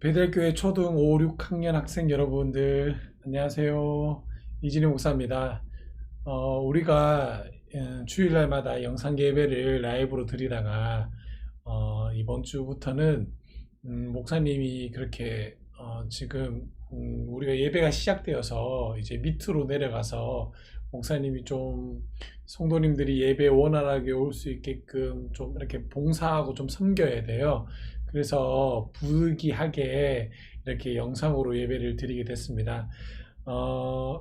베델교회 초등 5, 6학년 학생 여러분들 안녕하세요. 이진희 목사입니다. 어, 우리가 음, 주일날마다 영상 예배를 라이브로 드리다가 어, 이번 주부터는 음, 목사님이 그렇게 어, 지금 음, 우리가 예배가 시작되어서 이제 밑으로 내려가서 목사님이 좀 성도님들이 예배 원활하게 올 수 있게끔 좀 이렇게 봉사하고 좀 섬겨야 돼요. 그래서 부득이하게 이렇게 영상으로 예배를 드리게 됐습니다. 어,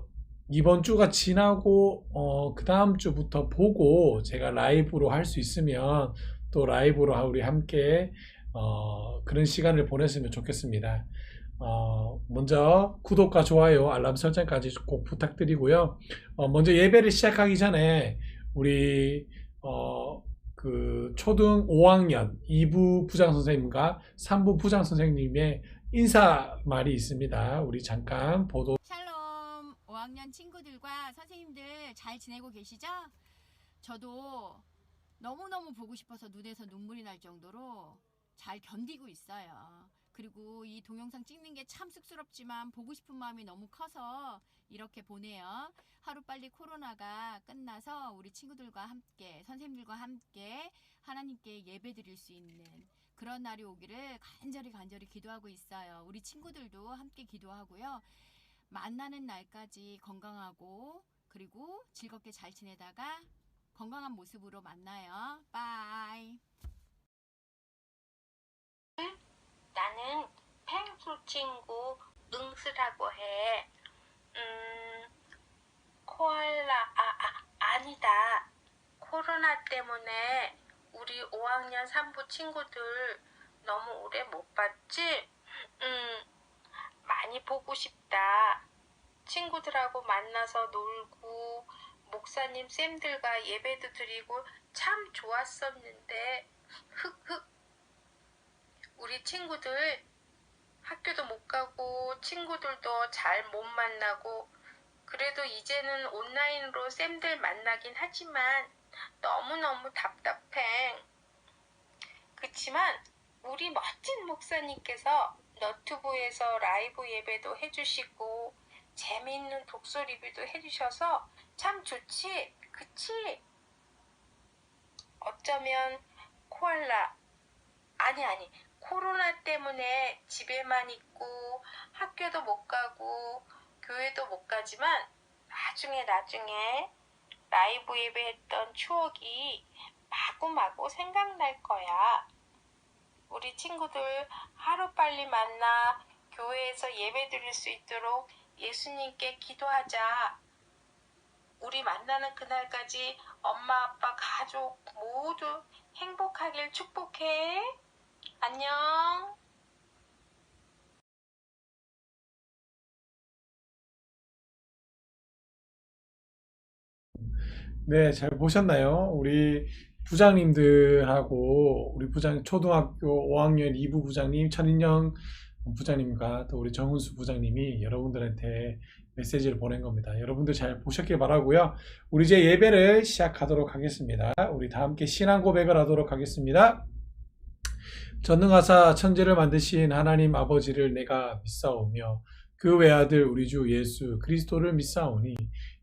이번 주가 지나고 어, 그 다음 주부터 보고 제가 라이브로 할 수 있으면 또 라이브로 우리 함께 어, 그런 시간을 보냈으면 좋겠습니다. 어, 먼저 구독과 좋아요, 알람 설정까지 꼭 부탁드리고요. 어, 먼저 예배를 시작하기 전에 우리 어, 그 초등 5학년 2부 부장 선생님과 3부 부장 선생님의 인사 말이 있습니다. 우리 잠깐 보도 샬롬 5학년 친구들과 선생님들 잘 지내고 계시죠? 저도 너무너무 보고 싶어서 눈에서 눈물이 날 정도로 잘 견디고 있어요. 그리고 이 동영상 찍는 게 참 쑥스럽지만 보고 싶은 마음이 너무 커서 이렇게 보내요. 하루빨리 코로나가 끝나서 우리 친구들과 함께, 선생님들과 함께 하나님께 예배 드릴 수 있는 그런 날이 오기를 간절히 간절히 기도하고 있어요. 우리 친구들도 함께 기도하고요. 만나는 날까지 건강하고 그리고 즐겁게 잘 지내다가 건강한 모습으로 만나요. 빠이. 나는 펭수 친구 응스라고 해. 음, 코알라, 아, 아, 아니다. 코로나 때문에 우리 5학년 3부 친구들 너무 오래 못 봤지? 음, 많이 보고 싶다. 친구들하고 만나서 놀고, 목사님 쌤들과 예배도 드리고 참 좋았었는데, 흑흑. 우리 친구들 학교도 못 가고 친구들도 잘 못 만나고 그래도 이제는 온라인으로 쌤들 만나긴 하지만 너무너무 답답해. 그치만 우리 멋진 목사님께서 너튜브에서 라이브 예배도 해주시고 재미있는 독서 리뷰도 해주셔서 참 좋지? 그치? 어쩌면 코알라 아니 아니 코로나 때문에 집에만 있고 학교도 못 가고 교회도 못 가지만 나중에 나중에 라이브 예배했던 추억이 마구마구 생각날 거야. 우리 친구들 하루빨리 만나 교회에서 예배 드릴 수 있도록 예수님께 기도하자. 우리 만나는 그날까지 엄마, 아빠, 가족 모두 행복하길 축복해. 안녕. 네, 잘 보셨나요? 우리 부장님들하고 우리 부장 초등학교 5학년 2부 부장님 천인영 부장님과 또 우리 정은수 부장님이 여러분들한테 메시지를 보낸 겁니다. 여러분들 잘 보셨길 바라고요. 우리 이제 예배를 시작하도록 하겠습니다. 우리 다 함께 신앙 고백을 하도록 하겠습니다. 전능하사 천지를 만드신 하나님 아버지를 내가 믿사오며 그 외아들 우리 주 예수 그리스도를 믿사오니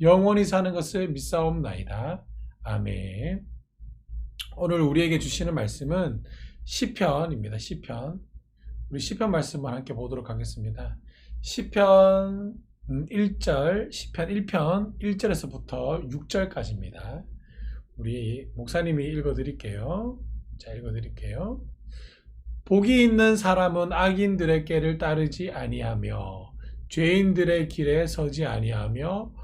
영원히 사는 것을 믿사옵나이다. 아멘. 오늘 우리에게 주시는 말씀은 시편입니다. 시편. 우리 시편 말씀을 함께 보도록 하겠습니다. 시편 1절, 시편 1편 1절에서부터 6절까지입니다. 우리 목사님이 읽어 드릴게요. 자, 읽어 드릴게요. 복이 있는 사람은 악인들의 꾀를 따르지 아니하며 죄인들의 길에 서지 아니하며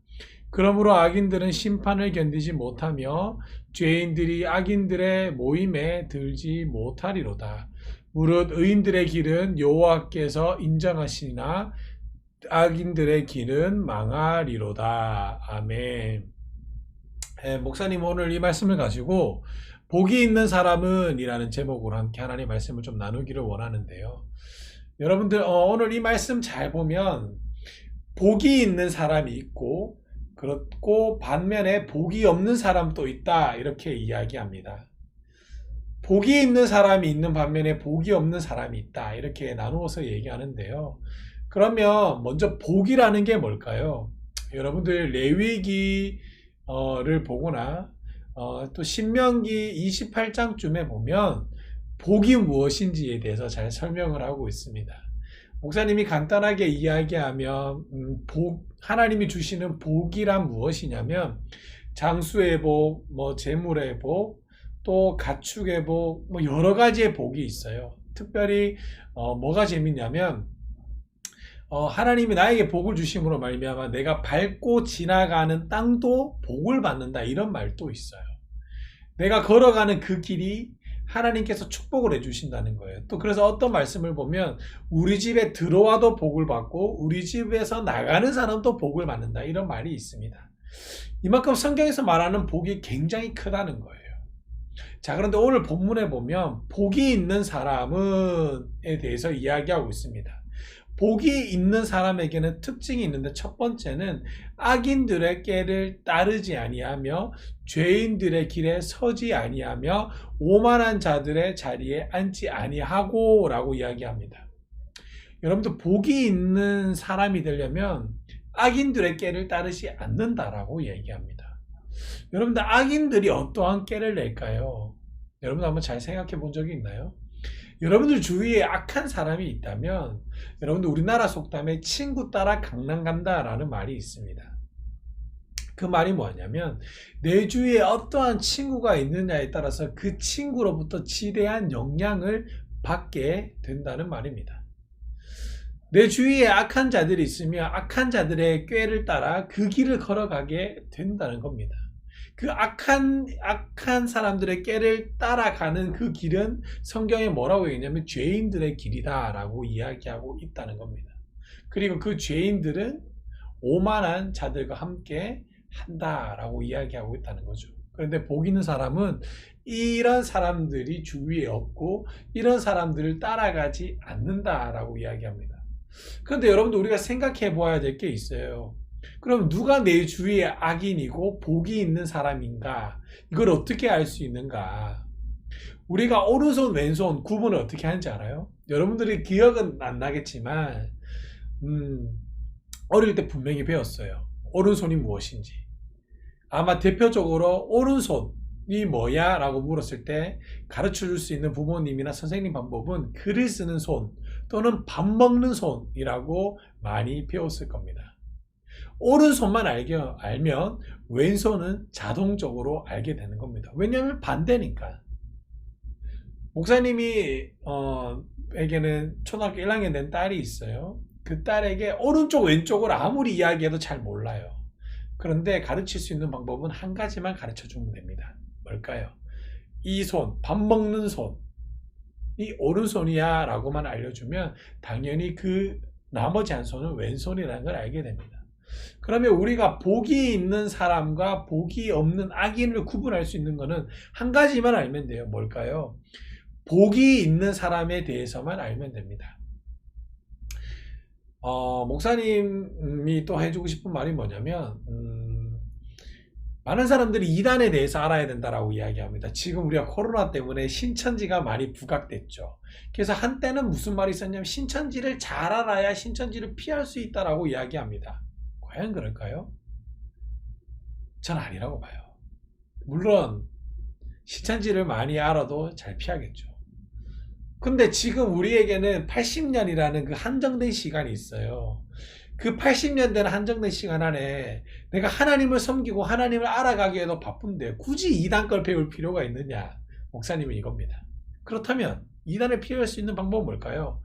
그러므로 악인들은 심판을 견디지 못하며 죄인들이 악인들의 모임에 들지 못하리로다. 무릇 의인들의 길은 여호와께서 인정하시나 악인들의 길은 망하리로다. 아멘. 예, 목사님 오늘 이 말씀을 가지고 복이 있는 사람은 이라는 제목으로 함께 하나님 말씀을 좀 나누기를 원하는데요. 여러분들 어, 오늘 이 말씀 잘 보면 복이 있는 사람이 있고 그렇고 반면에 복이 없는 사람도 있다 이렇게 이야기합니다. 복이 있는 사람이 있는 반면에 복이 없는 사람이 있다 이렇게 나누어서 얘기하는데요. 그러면 먼저 복이라는 게 뭘까요? 여러분들 레위기를 보거나 어, 또 신명기 28장쯤에 보면 복이 무엇인지에 대해서 잘 설명을 하고 있습니다. 목사님이 간단하게 이야기하면 음, 복 하나님이 주시는 복이란 무엇이냐면 장수의 복, 뭐 재물의 복, 또 가축의 복, 뭐 여러 가지의 복이 있어요. 특별히 어, 뭐가 재밌냐면 어, 하나님이 나에게 복을 주심으로 말미암아 내가 밟고 지나가는 땅도 복을 받는다 이런 말도 있어요. 내가 걸어가는 그 길이 하나님께서 축복을 해주신다는 거예요. 또 그래서 어떤 말씀을 보면 우리 집에 들어와도 복을 받고 우리 집에서 나가는 사람도 복을 받는다 이런 말이 있습니다. 이만큼 성경에서 말하는 복이 굉장히 크다는 거예요. 자 그런데 오늘 본문에 보면 복이 있는 사람은에 대해서 이야기하고 있습니다. 복이 있는 사람에게는 특징이 있는데 첫 번째는 악인들의 깨를 따르지 아니하며 죄인들의 길에 서지 아니하며 오만한 자들의 자리에 앉지 아니하고라고 이야기합니다. 여러분들 복이 있는 사람이 되려면 악인들의 깨를 따르지 않는다라고 얘기합니다. 여러분들 악인들이 어떠한 깨를 낼까요? 여러분 한번 잘 생각해 본 적이 있나요? 여러분들 주위에 악한 사람이 있다면 여러분들 우리나라 속담에 친구 따라 강남 간다라는 말이 있습니다. 그 말이 뭐냐면 내 주위에 어떠한 친구가 있느냐에 따라서 그 친구로부터 지대한 영향을 받게 된다는 말입니다. 내 주위에 악한 자들이 있으면 악한 자들의 꾀를 따라 그 길을 걸어가게 된다는 겁니다. 그 악한 악한 사람들의 깨를 따라가는 그 길은 성경에 뭐라고 얘기냐면 죄인들의 길이다라고 이야기하고 있다는 겁니다. 그리고 그 죄인들은 오만한 자들과 함께 한다라고 이야기하고 있다는 거죠. 그런데 복 있는 사람은 이런 사람들이 주위에 없고 이런 사람들을 따라가지 않는다라고 이야기합니다. 그런데 여러분들 우리가 생각해 보아야 될 게 있어요. 그럼 누가 내 주위에 악인이고 복이 있는 사람인가? 이걸 어떻게 알 수 있는가? 우리가 오른손 왼손 구분을 어떻게 하는지 알아요? 여러분들이 기억은 안 나겠지만 음, 어릴 때 분명히 배웠어요. 오른손이 무엇인지. 아마 대표적으로 오른손이 뭐야? 라고 물었을 때 가르쳐 줄 수 있는 부모님이나 선생님 방법은 글을 쓰는 손 또는 밥 먹는 손이라고 많이 배웠을 겁니다. 오른손만 알게, 알면 왼손은 자동적으로 알게 되는 겁니다. 왜냐하면 반대니까. 목사님이 어, 에게는 초등학교 1학년 된 딸이 있어요. 그 딸에게 오른쪽 왼쪽을 아무리 이야기해도 잘 몰라요. 그런데 가르칠 수 있는 방법은 한 가지만 가르쳐 주면 됩니다. 뭘까요? 이 손, 밥 먹는 손, 이 오른손이야 라고만 알려주면 당연히 그 나머지 한 손은 왼손이라는 걸 알게 됩니다. 그러면 우리가 복이 있는 사람과 복이 없는 악인을 구분할 수 있는 것은 한 가지만 알면 돼요. 뭘까요? 복이 있는 사람에 대해서만 알면 됩니다. 어, 목사님이 또 해주고 싶은 말이 뭐냐면, 음, 많은 사람들이 이단에 대해서 알아야 된다라고 이야기합니다. 지금 우리가 코로나 때문에 신천지가 많이 부각됐죠. 그래서 한때는 무슨 말이 있었냐면 신천지를 잘 알아야 신천지를 피할 수 있다라고 이야기합니다. 과연 그럴까요? 전 아니라고 봐요. 물론 신천지를 많이 알아도 잘 피하겠죠. 근데 지금 우리에게는 80년이라는 그 한정된 시간이 있어요. 그 80년대는 한정된 시간 안에 내가 하나님을 섬기고 하나님을 알아가기에도 바쁜데 굳이 이단 걸 배울 필요가 있느냐? 목사님은 이겁니다. 그렇다면 이단을 피할 수 있는 방법은 뭘까요?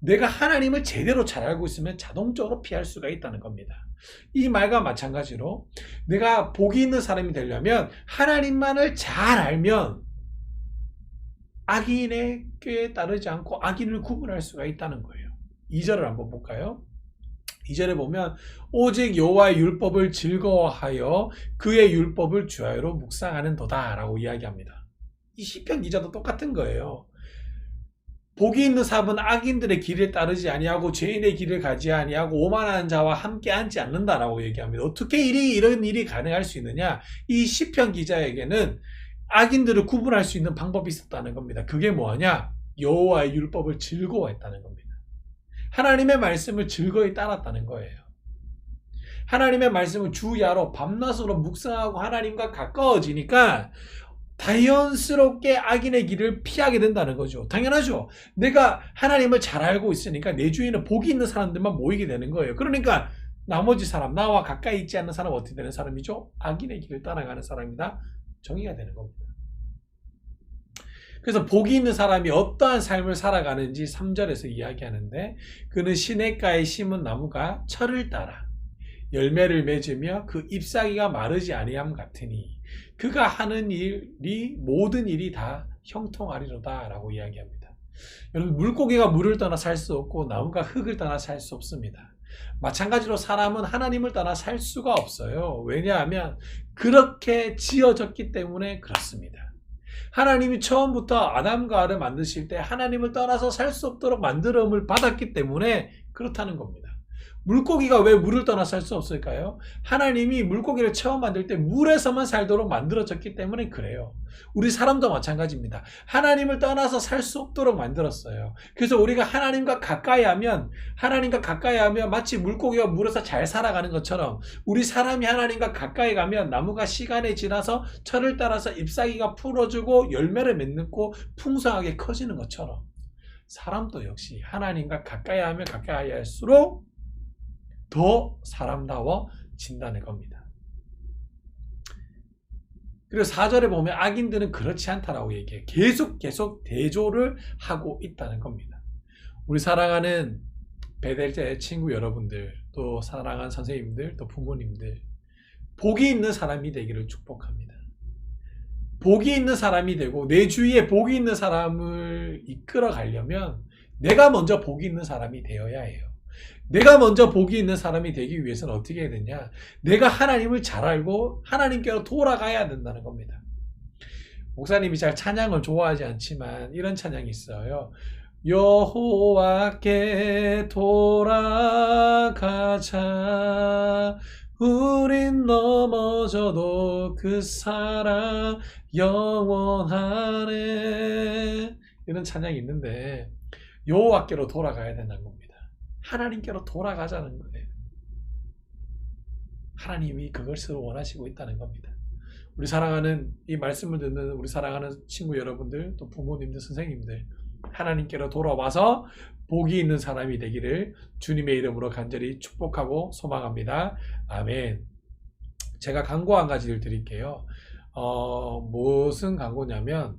내가 하나님을 제대로 잘 알고 있으면 자동적으로 피할 수가 있다는 겁니다. 이 말과 마찬가지로 내가 복이 있는 사람이 되려면 하나님만을 잘 알면 악인의 꾀에 따르지 않고 악인을 구분할 수가 있다는 거예요. 2절을 한번 볼까요? 2절에 보면 오직 여호와의 율법을 즐거워하여 그의 율법을 주하여로 묵상하는 도다라고 이야기합니다. 이 시편 기자도 똑같은 거예요. 복이 있는 사람은 악인들의 길에 따르지 아니하고 죄인의 길을 가지 아니하고 오만한 자와 함께 앉지 않는다라고 얘기합니다. 어떻게 일이 이런 일이 가능할 수 있느냐? 이 시편 기자에게는 악인들을 구분할 수 있는 방법이 있었다는 겁니다. 그게 뭐하냐? 여호와의 율법을 즐거워했다는 겁니다. 하나님의 말씀을 즐거이 따랐다는 거예요. 하나님의 말씀을 주야로 밤낮으로 묵상하고 하나님과 가까워지니까 자연스럽게 악인의 길을 피하게 된다는 거죠. 당연하죠. 내가 하나님을 잘 알고 있으니까 내 주위에는 복이 있는 사람들만 모이게 되는 거예요. 그러니까 나머지 사람, 나와 가까이 있지 않는 사람은 어떻게 되는 사람이죠? 악인의 길을 따라가는 사람이다. 정의가 되는 겁니다. 그래서 복이 있는 사람이 어떠한 삶을 살아가는지 3절에서 이야기하는데 그는 시냇가에 심은 나무가 철을 따라 열매를 맺으며 그 잎사귀가 마르지 아니함 같으니 그가 하는 일이 모든 일이 다 형통하리로다라고 이야기합니다. 여러분 물고기가 물을 떠나 살 수 없고 나무가 흙을 떠나 살 수 없습니다. 마찬가지로 사람은 하나님을 떠나 살 수가 없어요. 왜냐하면 그렇게 지어졌기 때문에 그렇습니다. 하나님이 처음부터 아담과 하와를 만드실 때 하나님을 떠나서 살 수 없도록 만들음을 받았기 때문에 그렇다는 겁니다. 물고기가 왜 물을 떠나 살수 없을까요? 하나님이 물고기를 처음 만들 때 물에서만 살도록 만들어졌기 때문에 그래요. 우리 사람도 마찬가지입니다. 하나님을 떠나서 살 수 없도록 만들었어요. 그래서 우리가 하나님과 가까이 하면 하나님과 가까이 하면 마치 물고기가 물에서 잘 살아가는 것처럼 우리 사람이 하나님과 가까이 가면 나무가 시간이 지나서 철을 따라서 잎사귀가 풀어주고 열매를 맺고 풍성하게 커지는 것처럼 사람도 역시 하나님과 가까이 하면 가까이 할수록 더 사람다워진다는 겁니다. 그리고 4절에 보면 악인들은 그렇지 않다라고 얘기해요. 계속 계속 대조를 하고 있다는 겁니다. 우리 사랑하는 베델제 친구 여러분들, 또 사랑하는 선생님들, 또 부모님들, 복이 있는 사람이 되기를 축복합니다. 복이 있는 사람이 되고 내 주위에 복이 있는 사람을 이끌어 가려면 내가 먼저 복이 있는 사람이 되어야 해요. 내가 먼저 복이 있는 사람이 되기 위해서는 어떻게 해야 되냐? 내가 하나님을 잘 알고 하나님께로 돌아가야 된다는 겁니다. 목사님이 잘 찬양을 좋아하지 않지만 이런 찬양이 있어요. 여호와께 돌아가자. 우린 넘어져도 그 사랑 영원하네. 이런 찬양이 있는데 여호와께로 돌아가야 된다는 겁니다. 하나님께로 돌아가자는 거예요. 하나님이 그것을 원하시고 있다는 겁니다. 우리 사랑하는 이 말씀을 듣는 우리 사랑하는 친구 여러분들 또 부모님들 선생님들 하나님께로 돌아와서 복이 있는 사람이 되기를 주님의 이름으로 간절히 축복하고 소망합니다. 아멘. 제가 광고 한 가지를 드릴게요. 어, 무슨 광고냐면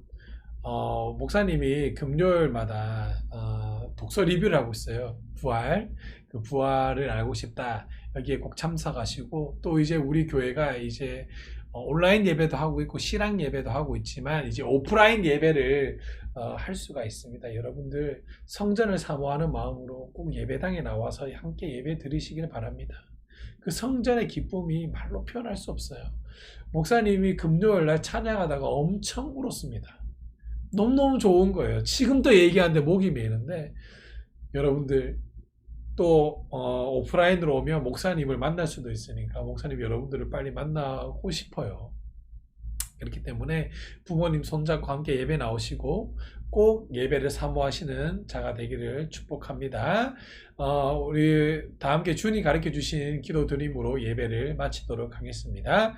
어, 목사님이 금요일마다 어, 독서 리뷰를 하고 있어요. 부활. 그 부활을 알고 싶다. 여기에 꼭 참석하시고 또 이제 우리 교회가 이제 어, 온라인 예배도 하고 있고 실황 예배도 하고 있지만 이제 오프라인 예배를 어, 할 수가 있습니다. 여러분들 성전을 사모하는 마음으로 꼭 예배당에 나와서 함께 예배 드리시길 바랍니다. 그 성전의 기쁨이 말로 표현할 수 없어요. 목사님이 금요일 날 찬양하다가 엄청 울었습니다. 너무너무 좋은 거예요. 지금도 얘기하는데 목이 메이는데 여러분들 또 어, 오프라인으로 오면 목사님을 만날 수도 있으니까 목사님 여러분들을 빨리 만나고 싶어요. 그렇기 때문에 부모님 손잡고 함께 예배 나오시고 꼭 예배를 사모하시는 자가 되기를 축복합니다. 어, 우리 다 함께 주님 가르쳐 주신 기도 드림으로 예배를 마치도록 하겠습니다.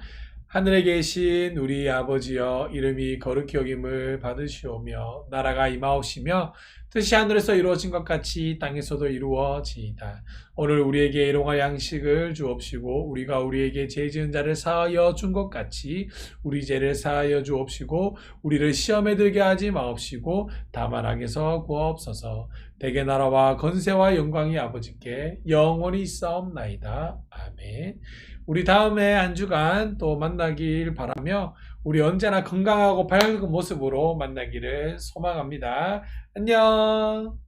하늘에 계신 우리 아버지여 이름이 거룩히 여김을 받으시오며 나라가 임하옵시며 뜻이 하늘에서 이루어진 것 같이 땅에서도 이루어지이다. 오늘 우리에게 일용할 양식을 주옵시고 우리가 우리에게 죄 지은 자를 사하여 준 것 같이 우리 죄를 사하여 주옵시고 우리를 시험에 들게 하지 마옵시고 다만 악에서 구하옵소서. 대개 나라와 건세와 영광이 아버지께 영원히 있사옵나이다. 아멘. 우리 다음에 한 주간 또 만나길 바라며 우리 언제나 건강하고 밝은 모습으로 만나기를 소망합니다. 안녕.